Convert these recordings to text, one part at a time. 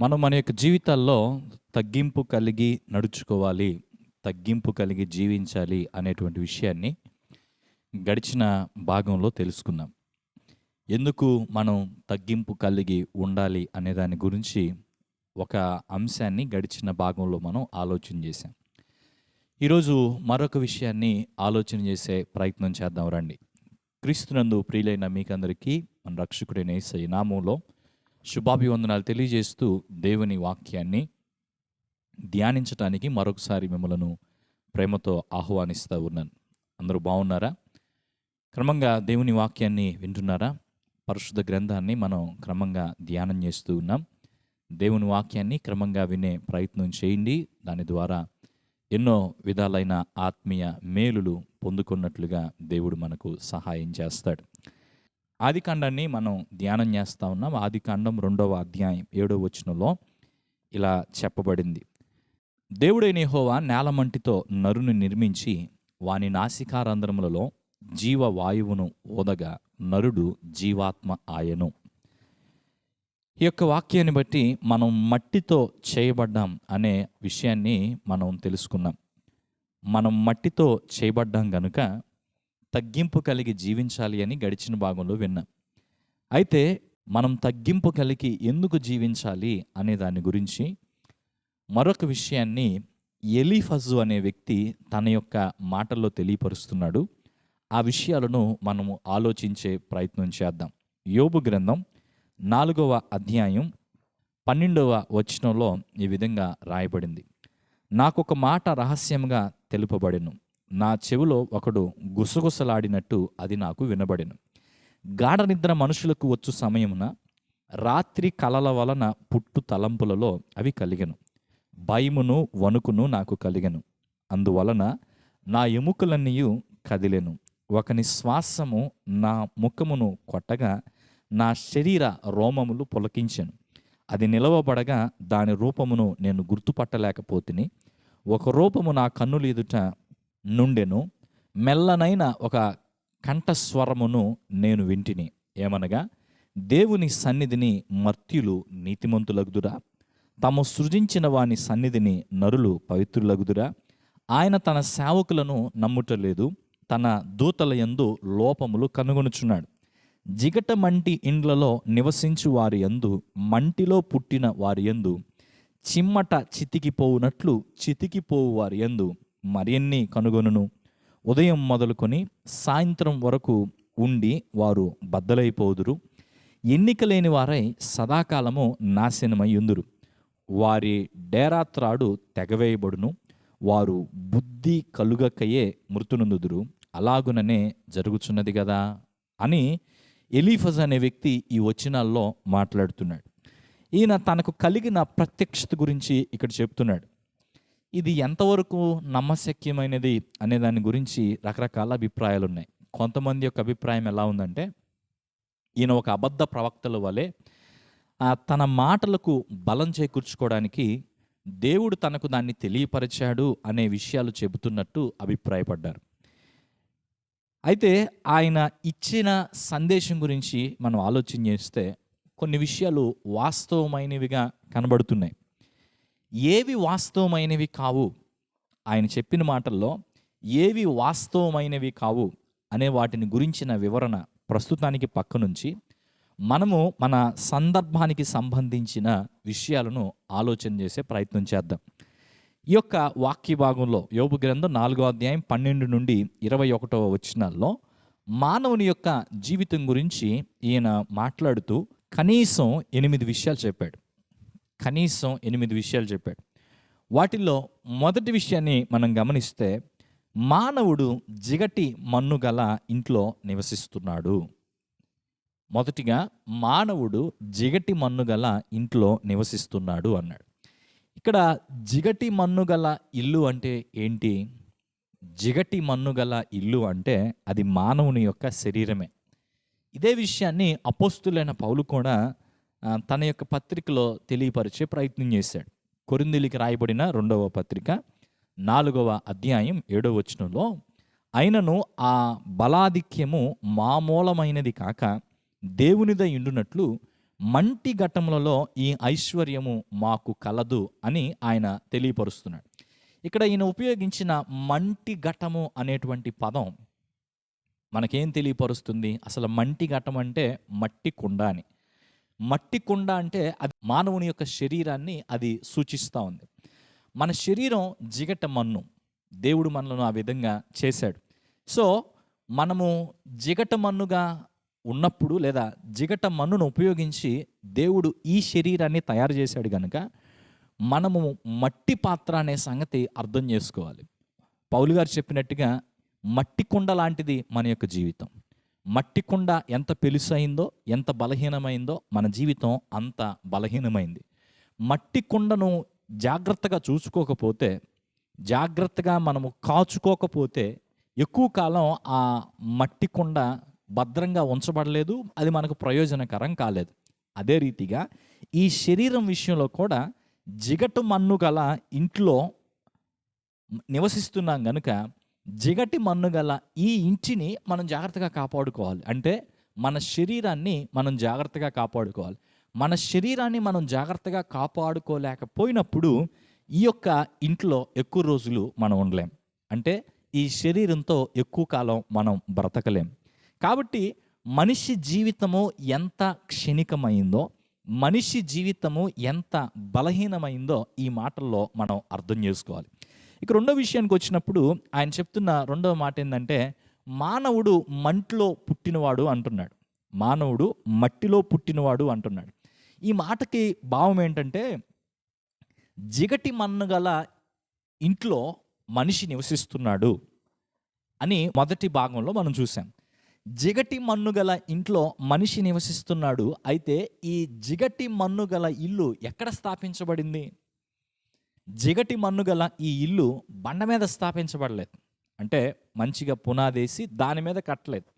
మనం మన యొక్క జీవితాల్లో తగ్గింపు కలిగి నడుచుకోవాలి తగ్గింపు కలిగి జీవించాలి అనేటువంటి విషయాన్ని గడిచిన భాగంలో తెలుసుకున్నాం ఎందుకు మనం తగ్గింపు కలిగి ఉండాలి అనే దాని గురించి ఒక అంశాన్ని గడిచిన భాగంలో మనం ఆలోచన చేశాం. ఈరోజు మరొక విషయాన్ని ఆలోచన చేసే ప్రయత్నం చేద్దాం రండి. క్రీస్తునందు ప్రియులైన మీకందరికీ మన రక్షకుడైన యేసయ్య నామంలో శుభాభివందనాలు తెలియజేస్తూ దేవుని వాక్యాన్ని ధ్యానించటానికి మరొకసారి మిమ్మలను ప్రేమతో ఆహ్వానిస్తూ ఉన్నాను. అందరూ బాగున్నారా? క్రమంగా దేవుని వాక్యాన్ని వింటున్నారా? పరిశుద్ధ గ్రంథాన్ని మనం క్రమంగా ధ్యానం చేస్తూ ఉన్నాం. దేవుని వాక్యాన్ని క్రమంగా వినే ప్రయత్నం చేయండి. దాని ద్వారా ఎన్నో విధాలైన ఆత్మీయ మేలులు పొందుకున్నట్లుగా దేవుడు మనకు సహాయం చేస్తాడు. ఆదికాండాన్ని మనం ధ్యానం చేస్తూ ఉన్నాం. ఆదికాండం రెండవ అధ్యాయం ఏడవ వచనంలో ఇలా చెప్పబడింది. దేవుడైన హోవా నేలమంటితో నరుని నిర్మించి వాని నాసికారంధ్రములలో జీవ వాయువును ఓదగా నరుడు జీవాత్మ ఆయను. ఈ యొక్క వాక్యాన్ని బట్టి మనం మట్టితో చేయబడ్డాం అనే విషయాన్ని మనం తెలుసుకున్నాం. మనం మట్టితో చేయబడ్డాం కనుక తగ్గింపు కలిగి జీవించాలి అని గడిచిన భాగంలో విన్నాం. అయితే మనం తగ్గింపు కలిగి ఎందుకు జీవించాలి అనే దాని గురించి మరొక విషయాన్ని ఎలీఫజు అనే వ్యక్తి తన యొక్క మాటల్లో తెలియపరుస్తున్నాడు. ఆ విషయాలను మనము ఆలోచించే ప్రయత్నం చేద్దాం. యోబు గ్రంథం నాలుగవ అధ్యాయం పన్నెండవ వచనంలో ఈ విధంగా రాయబడింది. నాకొక మాట రహస్యంగా తెలుపబడిను. నా చెవిలో ఒకడు గుసగుసలాడినట్టు అది నాకు వినబడెను. గాఢ నిద్ర మనుషులకు వచ్చు సమయమున రాత్రి కలల వలన పుట్టు తలంపులలో అవి కలిగెను. భయమును వణుకును నాకు కలిగెను. అందువలన నా ఎముకలన్నీ కదిలెను. ఒకని శ్వాసము నా ముఖమును కొట్టగా నా శరీర రోమములు పులకించాను. అది నిలవబడగా దాని రూపమును నేను గుర్తుపట్టలేకపోతిని. ఒక రూపము నా కన్నులు ఎదుట నుండెను మెల్లనైన ఒక కంఠస్వరమును నేను వింటిని. ఏమనగా దేవుని సన్నిధిని మర్త్యులు నీతిమంతులగుదురా. తాము సృజించిన వాని సన్నిధిని నరులు పవిత్రులగుదురా. ఆయన తన సేవకులను నమ్ముటలేదు తన దూతల యందు లోపములు కనుగొనుచున్నాడు. జిగట మంటి ఇండ్లలో నివసించు వారి యందు మంటిలో పుట్టిన వారి యందు చిమ్మట చితికిపోవునట్లు చితికిపోవు వారి యందు మరిన్ని కనుగొనును? ఉదయం మొదలుకొని సాయంత్రం వరకు ఉండి వారు బద్దలైపోదురు. ఎన్నిక లేని వారై సదాకాలము నాశనమయ్యుందురు. వారి డేరాత్రాడు తెగవేయబడును. వారు బుద్ధి కలుగకయే మృతునందుదురు. అలాగుననే జరుగుచున్నది కదా అని ఎలీఫజ్ అనే వ్యక్తి ఈ వచనాల్లో మాట్లాడుతున్నాడు. ఈయన తనకు కలిగిన ప్రత్యక్షత గురించి ఇక్కడ చెప్తున్నాడు. ఇది ఎంతవరకు నమ్మశక్యమైనది అనే దాని గురించి రకరకాల అభిప్రాయాలు ఉన్నాయి కొంతమంది యొక్క అభిప్రాయం ఎలా ఉందంటే ఈయన ఒక అబద్ధ ప్రవక్తల వలె తన మాటలకు బలం చేకూర్చుకోవడానికి దేవుడు తనకు దాన్ని తెలియపరిచాడు అనే విషయాలు చెబుతున్నట్టు అభిప్రాయపడ్డారు. అయితే ఆయన ఇచ్చిన సందేశం గురించి మనం ఆలోచన చేస్తే కొన్ని విషయాలు వాస్తవమైనవిగా కనబడుతున్నాయి. ఏవి వాస్తవమైనవి కావు? ఆయన చెప్పిన మాటల్లో ఏవి వాస్తవమైనవి కావు అనే వాటిని గురించిన వివరణ ప్రస్తుతానికి పక్క నుంచి మనము మన సందర్భానికి సంబంధించిన విషయాలను ఆలోచన చేసే ప్రయత్నం చేద్దాం. ఈ యొక్క వాక్య భాగంలో యోగు గ్రంథం నాలుగో అధ్యాయం పన్నెండు నుండి ఇరవై ఒకటవ వచనాల్లో మానవుని యొక్క జీవితం గురించి ఈయన మాట్లాడుతూ కనీసం ఎనిమిది విషయాలు చెప్పాడు. కనీసం ఎనిమిది విషయాలు చెప్పాడు. వాటిల్లో మొదటి విషయాన్ని మనం గమనిస్తే మానవుడు జిగటి మన్ను గల ఇంట్లో నివసిస్తున్నాడు. మొదటిగా మానవుడు జిగటి మన్ను గల ఇంట్లో నివసిస్తున్నాడు అన్నాడు. ఇక్కడ జిగటి మన్ను గల ఇల్లు అంటే ఏంటి? జిగటి మన్ను గల ఇల్లు అంటే అది మానవుని యొక్క శరీరమే. ఇదే విషయాన్ని అపోస్తులైన పౌలు కూడా తన యొక్క పత్రికలో తెలియపరిచే ప్రయత్నం చేశాడు. కొరిందిలికి రాయబడిన రెండవ పత్రిక నాలుగవ అధ్యాయం ఏడవ వచనంలో అయినను ఆ బలాధిక్యము మామూలమైనది కాక దేవునిదై ఉండునట్లు మంటి ఘటములలో ఈ ఐశ్వర్యము మాకు కలదు అని ఆయన తెలియపరుస్తున్నాడు. ఇక్కడ ఈయన ఉపయోగించిన మంటి ఘటము అనేటువంటి పదం మనకేం తెలియపరుస్తుంది? అసలు మంటి ఘటం అంటే మట్టి కుండ అని. మట్టి కుండ అంటే అది మానవుని యొక్క శరీరాన్ని అది సూచిస్తూ ఉంది. మన శరీరం జిగట మన్ను. దేవుడు మనలను ఆ విధంగా చేశాడు. సో మనము జిగట మన్నుగా ఉన్నప్పుడు లేదా జిగట మన్నును ఉపయోగించి దేవుడు ఈ శరీరాన్ని తయారు చేశాడు కనుక మనము మట్టి పాత్ర అనే సంగతి అర్థం చేసుకోవాలి. పౌలు గారు చెప్పినట్టుగా మట్టి కుండ లాంటిది మన యొక్క జీవితం. మట్టి కుండ ఎంత పెలుసైందో ఎంత బలహీనమైందో మన జీవితం అంత బలహీనమైంది. మట్టి కుండను జాగ్రత్తగా చూసుకోకపోతే జాగ్రత్తగా మనము కాచుకోకపోతే ఎక్కువ కాలం ఆ మట్టి కుండ భద్రంగా ఉంచబడలేదు అది మనకు ప్రయోజనకరం కాలేదు. అదే రీతిగా ఈ శరీరం విషయంలో కూడా జిగటు మన్ను గల ఇంట్లో నివసిస్తున్నాం కనుక జిగటి మన్ను గల ఈ ఇంటిని మనం జాగ్రత్తగా కాపాడుకోవాలి. అంటే మన శరీరాన్ని మనం జాగ్రత్తగా కాపాడుకోవాలి. మన శరీరాన్ని మనం జాగ్రత్తగా కాపాడుకోలేకపోయినప్పుడు ఈ యొక్క ఇంట్లో ఎక్కువ రోజులు మనం ఉండలేం. అంటే ఈ శరీరంతో ఎక్కువ కాలం మనం బ్రతకలేం. కాబట్టి మనిషి జీవితము ఎంత క్షణికమైందో మనిషి జీవితము ఎంత బలహీనమైందో ఈ మాటల్లో మనం అర్థం చేసుకోవాలి. ఇక రెండో విషయానికి వచ్చినప్పుడు ఆయన చెప్తున్న రెండవ మాట ఏంటంటే మానవుడు మంటిలో పుట్టినవాడు అంటున్నాడు. మానవుడు మట్టిలో పుట్టినవాడు అంటున్నాడు. ఈ మాటకి భావం ఏంటంటే జిగటి మన్ను గల ఇంట్లో మనిషి నివసిస్తున్నాడు అని మొదటి భాగంలో మనం చూసాం. జిగటి మన్ను గల ఇంట్లో మనిషి నివసిస్తున్నాడు. అయితే ఈ జిగటి మన్ను గల ఇల్లు ఎక్కడ స్థాపించబడింది? జిగటి మన్ను గల ఈ ఇల్లు బండ మీద స్థాపించబడలేదు. అంటే మంచిగా పునాదేసి దాని మీద కట్టలేదు.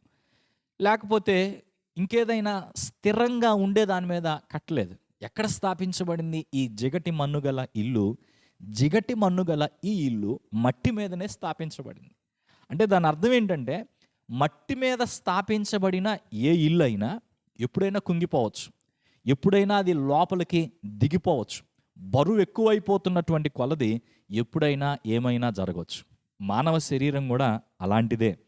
లేకపోతే ఇంకేదైనా స్థిరంగా ఉండే దాని మీద కట్టలేదు. ఎక్కడ స్థాపించబడింది ఈ జిగటి మన్ను గల ఇల్లు? జిగటి మన్ను గల ఈ ఇల్లు మట్టి మీదనే స్థాపించబడింది. అంటే దాని అర్థం ఏంటంటే మట్టి మీద స్థాపించబడిన ఏ ఇల్లు అయినా ఎప్పుడైనా కుంగిపోవచ్చు. ఎప్పుడైనా అది లోపలికి దిగిపోవచ్చు. బరువు ఎక్కువైపోతున్నటువంటి కొలది ఎప్పుడైనా ఏమైనా జరగవచ్చు మానవ శరీరం కూడా అలాంటిదే.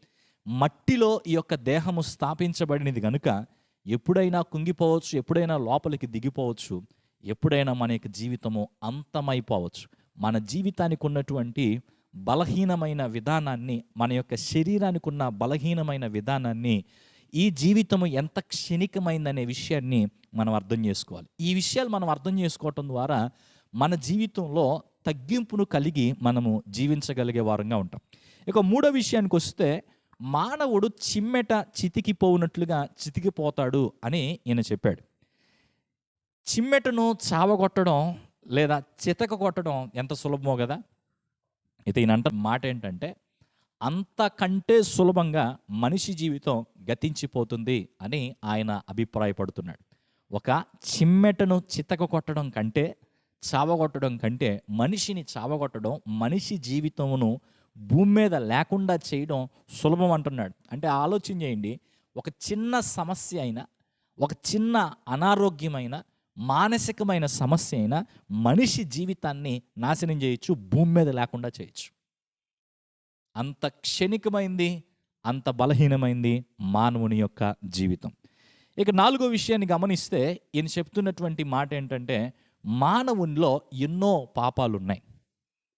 మట్టిలో ఈ యొక్క దేహము స్థాపించబడినది కనుక ఎప్పుడైనా కుంగిపోవచ్చు ఎప్పుడైనా లోపలికి దిగిపోవచ్చు ఎప్పుడైనా మన యొక్క జీవితము అంతమైపోవచ్చు. మన జీవితానికి ఉన్నటువంటి బలహీనమైన విధానాన్ని మన యొక్క శరీరానికి ఉన్న బలహీనమైన విధానాన్ని ఈ జీవితము ఎంత క్షణికమైందనే విషయాన్ని మనం అర్థం చేసుకోవాలి. ఈ విషయాలు మనం అర్థం చేసుకోవటం ద్వారా మన జీవితంలో తగ్గింపును కలిగి మనము జీవించగలిగే వారంగా ఉంటాం. ఇక మూడో విషయానికి వస్తే మానవుడు చిమ్మెట చితికిపోనట్లుగా చితికిపోతాడు అని ఈయన చెప్పాడు. చిమ్మెటను చావగొట్టడం లేదా చితక కొట్టడం ఎంత సులభమో కదా? అయితే ఈయన అంట మాట ఏంటంటే అంతకంటే సులభంగా మనిషి జీవితం గతించిపోతుంది అని ఆయన అభిప్రాయపడుతున్నాడు. ఒక చిమ్మెటను చితక కొట్టడం కంటే చావగొట్టడం కంటే మనిషిని చావగొట్టడం మనిషి జీవితమును భూమి మీద లేకుండా చేయడం సులభం అంటున్నాడు. అంటే ఆలోచన చేయండి ఒక చిన్న సమస్య అయినా ఒక చిన్న అనారోగ్యమైన మానసికమైన సమస్య అయినా మనిషి జీవితాన్ని నాశనం చేయొచ్చు భూమి మీద లేకుండా చేయొచ్చు. అంత క్షణికమైంది అంత బలహీనమైంది మానవుని యొక్క జీవితం. ఇక నాలుగో విషయాన్ని గమనిస్తే ఈయన చెప్తున్నటువంటి మాట ఏంటంటే మానవునిలో ఎన్నో పాపాలు ఉన్నాయి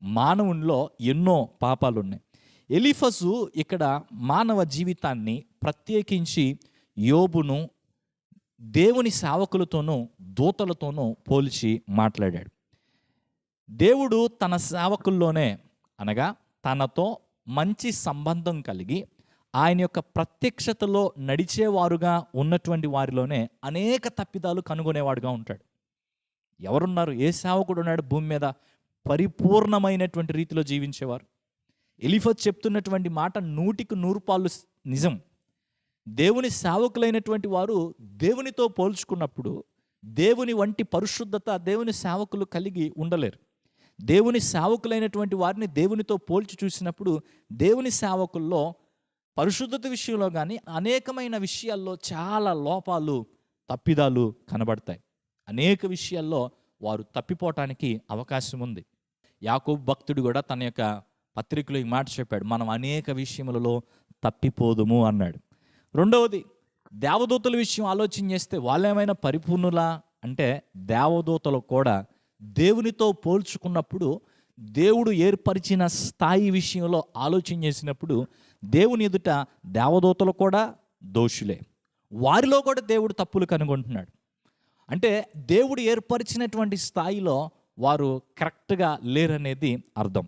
మానవునిలో ఎన్నో పాపాలు ఉన్నాయి ఎలిఫసు ఇక్కడ మానవ జీవితాన్ని ప్రత్యేకించి యోబును దేవుని సేవకులతోనూ దూతలతోనూ పోల్చి మాట్లాడాడు. దేవుడు తన సేవకుల్లోనే అనగా తనతో మంచి సంబంధం కలిగి ఆయన యొక్క ప్రత్యక్షతలో నడిచేవారుగా ఉన్నటువంటి వారిలోనే అనేక తప్పిదాలు కనుగొనేవాడుగా ఉంటాడు. ఎవరున్నారు? ఏ సేవకుడు ఉన్నాడు భూమి మీద? పరిపూర్ణమైనటువంటి రీతిలో జీవించేవారు. ఎలిఫత్ చెప్తున్నటువంటి మాట నూటికి నూరుపాలు నిజం. దేవుని సేవకులైనటువంటి వారు దేవునితో పోల్చుకున్నప్పుడు దేవుని వంటి పరిశుద్ధత దేవుని సేవకులు కలిగి ఉండలేరు. దేవుని సేవకులైనటువంటి వారిని దేవునితో పోల్చి చూసినప్పుడు దేవుని సేవకుల్లో పరిశుద్ధత విషయంలో కానీ అనేకమైన విషయాల్లో చాలా లోపాలు తప్పిదాలు కనబడతాయి. అనేక విషయాల్లో వారు తప్పిపోవటానికి అవకాశం ఉంది. యాకోబు భక్తుడు కూడా తన యొక్క పత్రికలో ఈ మాట చెప్పాడు మనం అనేక విషయములలో తప్పిపోదుము అన్నాడు. రెండవది దేవదూతల విషయం ఆలోచన చేస్తే వాళ్ళేమైనా పరిపూర్ణులా? అంటే దేవదూతలు కూడా దేవునితో పోల్చుకున్నప్పుడు దేవుడు ఏర్పరిచిన స్థాయి విషయంలో ఆలోచన చేసినప్పుడు దేవుని ఎదుట దేవదూతలు కూడా దోషులే. వారిలో కూడా దేవుడు తప్పులు కనుగొంటున్నాడు. అంటే దేవుడు ఏర్పరిచినటువంటి స్థాయిలో వారు కరెక్ట్గా లేరనేది అర్థం.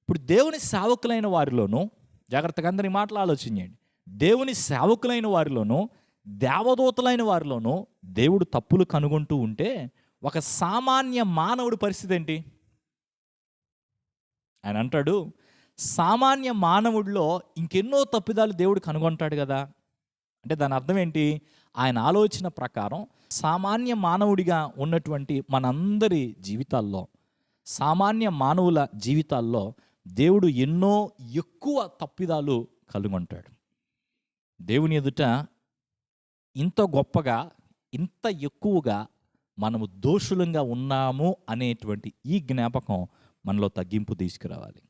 ఇప్పుడు దేవుని సేవకులైన వారిలోనూ జాగ్రత్తగా అందరి మాటలు ఆలోచించండి దేవుని సేవకులైన వారిలోనూ దేవదూతలైన వారిలోనూ దేవుడు తప్పులు కనుగొంటూ ఉంటే ఒక సామాన్య మానవుడి పరిస్థితి ఏంటి? ఆయన అంటాడు సామాన్య మానవుడిలో ఇంకెన్నో తప్పిదాలు దేవుడు కనుగొంటాడు కదా. అంటే దాని అర్థం ఏంటి? ఆయన ఆలోచన ప్రకారం సామాన్య మానవుడిగా ఉన్నటువంటి మనందరి జీవితాల్లో సామాన్య మానవుల జీవితాల్లో దేవుడు ఎన్నో ఎక్కువ తప్పిదాలు కలుగొంటాడు దేవుని ఎదుట ఇంత గొప్పగా ఇంత ఎక్కువగా మనము దోషులంగా ఉన్నాము అనేటువంటి ఈ జ్ఞాపకం మనలో తగ్గింపు తీసుకురావాలి.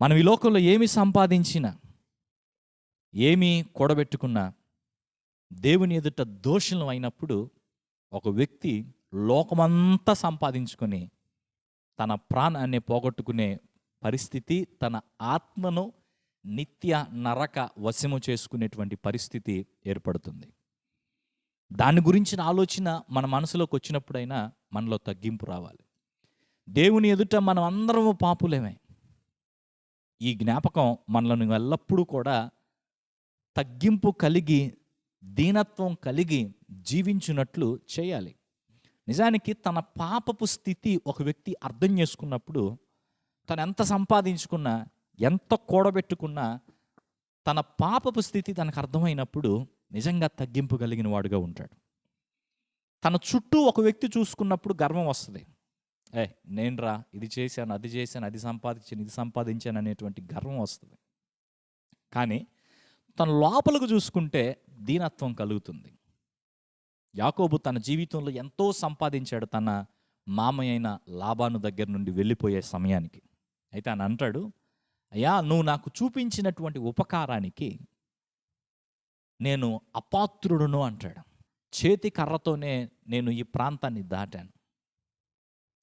మనం ఈ లోకంలో ఏమి సంపాదించినా ఏమి కూడబెట్టుకున్నా దేవుని ఎదుట దోషులం అయినప్పుడు ఒక వ్యక్తి లోకమంతా సంపాదించుకొని తన ప్రాణాన్ని పోగొట్టుకునే పరిస్థితి తన ఆత్మను నిత్య నరక వశము చేసుకునేటువంటి పరిస్థితి ఏర్పడుతుంది. దాని గురించిన ఆలోచన మన మనసులోకి వచ్చినప్పుడైనా మనలో తగ్గింపు రావాలి. దేవుని ఎదుట మనం అందరము పాపులేమే. ఈ జ్ఞాపకం మనలను ఎల్లప్పుడూ కూడా తగ్గింపు కలిగి దీనత్వం కలిగి జీవించినట్లు చేయాలి. నిజానికి తన పాపపు స్థితి ఒక వ్యక్తి అర్థం చేసుకున్నప్పుడు తను ఎంత సంపాదించుకున్నా ఎంత కూడబెట్టుకున్నా తన పాపపు స్థితి తనకు అర్థమైనప్పుడు నిజంగా తగ్గింపు కలిగిన వాడుగా ఉంటాడు. తన చుట్టూ ఒక వ్యక్తి చూసుకున్నప్పుడు గర్వం వస్తుంది. ఏ నేను రా ఇది చేశాను అది చేశాను అది సంపాదించాను ఇది సంపాదించాను అనేటువంటి గర్వం వస్తుంది. కానీ తన లోపలకు చూసుకుంటే దీనత్వం కలుగుతుంది. యాకోబు తన జీవితంలో ఎంతో సంపాదించాడు తన మామయ్య అయిన లాభాను దగ్గర నుండి వెళ్ళిపోయే సమయానికి. అయితే ఆయన అంటాడు అయ్యా నువ్వు నాకు చూపించినటువంటి ఉపకారానికి నేను అపాత్రుడును అంటాడు. చేతి కర్రతోనే నేను ఈ ప్రాంతాన్ని దాటాను.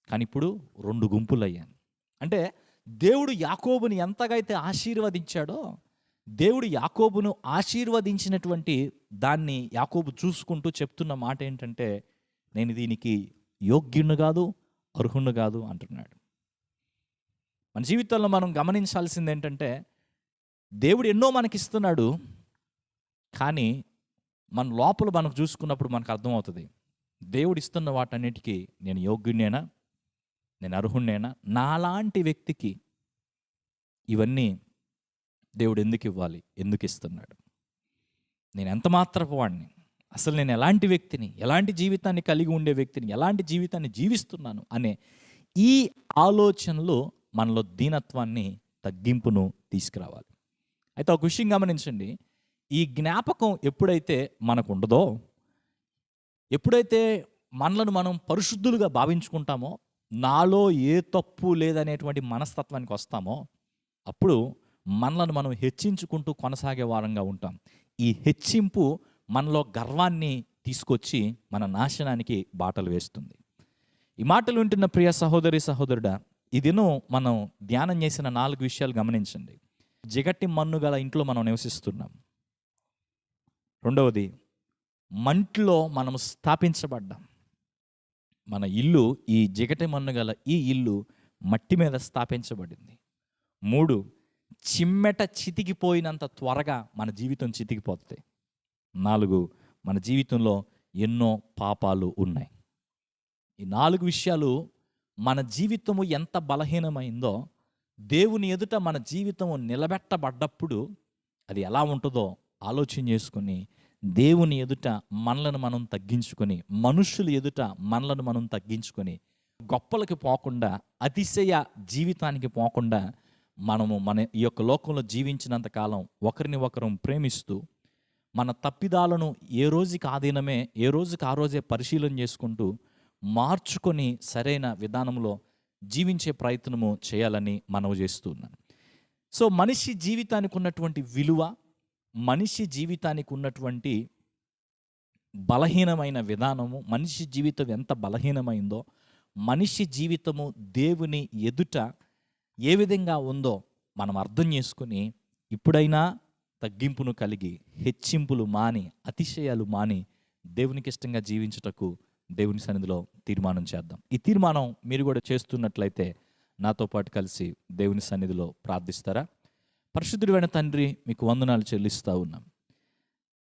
కానీ ఇప్పుడు రెండు గుంపులు అయ్యాను అంటే దేవుడు యాకోబుని ఎంతగా అయితే ఆశీర్వదించాడో దేవుడు యాకోబును ఆశీర్వదించినటువంటి దాన్ని యాకోబు చూసుకుంటూ చెప్తున్న మాట ఏంటంటే నేను దీనికి యోగ్యుణ్ణి కాదు అర్హుణ్ణి కాదు అంటున్నాడు. మన జీవితంలో మనం గమనించాల్సింది ఏంటంటే దేవుడు ఎన్నో మనకిస్తున్నాడు కానీ మన లోపల మనకు చూసుకున్నప్పుడు మనకు అర్థమవుతుంది. దేవుడు ఇస్తున్న వాటన్నిటికీ నేను యోగ్యుడినేనా నేను అర్హుణ్ణేనా? నాలాంటి వ్యక్తికి ఇవన్నీ దేవుడు ఎందుకు ఇవ్వాలి? ఎందుకు ఇస్తున్నాడు? నేను ఎంత మాత్రపు వాడిని? అసలు నేను ఎలాంటి వ్యక్తిని? ఎలాంటి జీవితాన్ని కలిగి ఉండే వ్యక్తిని? ఎలాంటి జీవితాన్ని జీవిస్తున్నాను? అనే ఈ ఆలోచనలు మనలో దీనత్వాన్ని తగ్గింపును తీసుకురావాలి. అయితే ఒక విషయం గమనించండి. ఈ జ్ఞాపకం ఎప్పుడైతే మనకు ఉండదో ఎప్పుడైతే మనలను మనం పరిశుద్ధులుగా భావించుకుంటామో నాలో ఏ తప్పు లేదనేటువంటి మనస్తత్వానికి వస్తామో అప్పుడు మనలను మనం హెచ్చించుకుంటూ కొనసాగే వారంగా ఉంటాం. ఈ హెచ్చింపు మనలో గర్వాన్ని తీసుకొచ్చి మన నాశనానికి బాటలు వేస్తుంది. ఈ మాటలు వింటున్న ప్రియ సహోదరి సహోదరుడా ఈ దినం మనం ధ్యానం చేసిన నాలుగు విషయాలు గమనించండి. జిగట్టి మన్ను గల ఇంట్లో మనం నివసిస్తున్నాం. రెండవది మంటిలో మనం స్థాపించబడ్డాం. మన ఇల్లు ఈ జిగటి మన్ను గల ఈ ఇల్లు మట్టి మీద స్థాపించబడింది. మూడు చిమ్మెట చితికిపోయినంత త్వరగా మన జీవితం చితికిపోతుంది. నాలుగు మన జీవితంలో ఎన్నో పాపాలు ఉన్నాయి. ఈ నాలుగు విషయాలు మన జీవితము ఎంత బలహీనమైందో దేవుని ఎదుట మన జీవితము నిలబెట్టబడ్డప్పుడు అది ఎలా ఉంటుందో ఆలోచన చేసుకొని దేవుని ఎదుట మనలను మనం తగ్గించుకొని మనుషుల ఎదుట మనలను మనం తగ్గించుకొని గొప్పలకి పోకుండా అతిశయ జీవితానికి పోకుండా మనము మన ఈ యొక్క లోకంలో జీవించినంత కాలం ఒకరిని ఒకరు ప్రేమిస్తూ మన తప్పిదాలను ఏ రోజుకి ఆధీనమే ఏ రోజుకి ఆ రోజే పరిశీలన చేసుకుంటూ మార్చుకొని సరైన విధానంలో జీవించే ప్రయత్నము చేయాలని మనవి చేస్తున్నాను సో మనిషి జీవితానికి ఉన్నటువంటి విలువ మనిషి జీవితానికి ఉన్నటువంటి బలహీనమైన విధానము మనిషి జీవితం ఎంత బలహీనమైందో మనిషి జీవితము దేవుని ఎదుట ఏ విధంగా ఉందో మనం అర్థం చేసుకుని ఇప్పుడైనా తగ్గింపును కలిగి హెచ్చింపులు మాని అతిశయాలు మాని దేవునికి ఇష్టంగా జీవించుటకు దేవుని సన్నిధిలో తీర్మానం చేద్దాం. ఈ తీర్మానం మీరు కూడా చేస్తున్నట్లయితే నాతో పాటు కలిసి దేవుని సన్నిధిలో ప్రార్థిస్తారా? పరిశుద్ధుడైన తండ్రి మీకు వందనాలు చెల్లిస్తూ ఉన్నాం.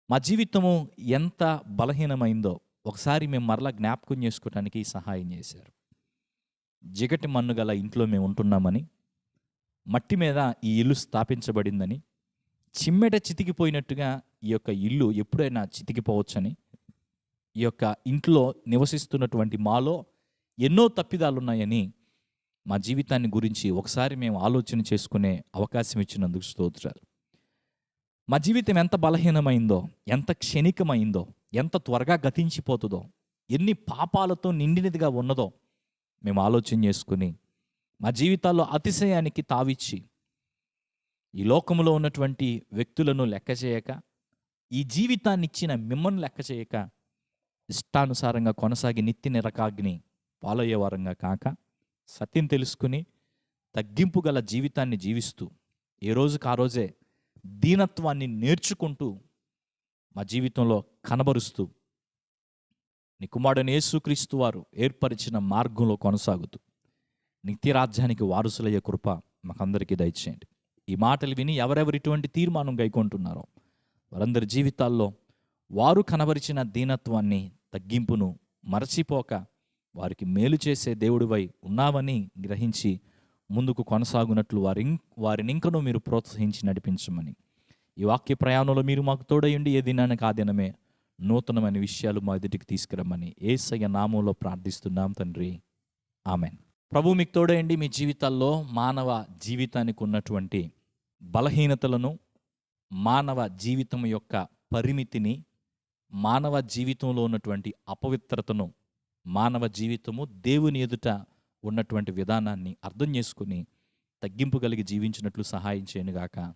మా జీవితము ఎంత బలహీనమైందో ఒకసారి మేము మరలా జ్ఞాపకం చేసుకోవడానికి సహాయం చేశారు. జిగటి మన్ను గల ఇంట్లో మేము ఉంటున్నామని మట్టి మీద ఈ ఇల్లు స్థాపించబడిందని చిమ్మెట చితికిపోయినట్టుగా ఈ యొక్క ఇల్లు ఎప్పుడైనా చితికిపోవచ్చని ఈ యొక్క ఇంట్లో నివసిస్తున్నటువంటి మాలో ఎన్నో తప్పిదాలు ఉన్నాయని మా జీవితాన్ని గురించి ఒకసారి మేము ఆలోచన చేసుకునే అవకాశం ఇచ్చినందుకు స్తోత్రాలు. మా జీవితం ఎంత బలహీనమైందో ఎంత క్షణికమైందో ఎంత త్వరగా గతించిపోతుందో ఎన్ని పాపాలతో నిండినదిగా ఉన్నదో మేము ఆలోచన చేసుకుని మా జీవితాల్లో అతిశయానికి తావిచ్చి ఈ లోకంలో ఉన్నటువంటి వ్యక్తులను లెక్క చేయక ఈ జీవితాన్ని ఇచ్చిన మిమ్మల్ని లెక్క చేయక ఇష్టానుసారంగా కొనసాగి నిత్య నిరకాగ్ని పాలయ్యేవారంగా కాక సత్యం తెలుసుకుని తగ్గింపు గల జీవితాన్ని జీవిస్తూ ఏ రోజుకు ఆ రోజే దీనత్వాన్ని నేర్చుకుంటూ మా జీవితంలో కనబరుస్తూ నీ కుమారుడైన యేసుక్రీస్తు వారు ఏర్పరిచిన మార్గంలో కొనసాగుతూ నిత్యరాజ్యానికి వారసులయ్యే కృప మాకందరికీ దయచేయండి. ఈ మాటలు విని ఎవరెవరు ఇటువంటి తీర్మానం గైకొంటున్నారో వారందరి జీవితాల్లో వారు కనబరిచిన దీనత్వాన్ని తగ్గింపును మరచిపోక వారికి మేలు చేసే దేవుడివై ఉన్నావని గ్రహించి ముందుకు కొనసాగునట్లు వారి వారిని ఇంకనూ మీరు ప్రోత్సహించి నడిపించమని. ఈ వాక్య ప్రయాణంలో మీరు మాకు తోడయండి ఏ దినానికి ఆ దినమే నూతనమైన విషయాలు మా ఎదుటికి తీసుకురమ్మని ఏసయ్య నామంలో ప్రార్థిస్తున్నాం తండ్రి. ఆమెన్. ప్రభు మీకు తోడయండి మీ జీవితాల్లో మానవ జీవితానికి ఉన్నటువంటి బలహీనతలను మానవ జీవితం యొక్క పరిమితిని మానవ జీవితంలో ఉన్నటువంటి అపవిత్రతను మానవ జీవితము దేవుని ఎదుట ఉన్నటువంటి విధానాన్ని అర్థం చేసుకుని తగ్గింపు కలిగి జీవించినట్లు సహాయం చేయనుగాక.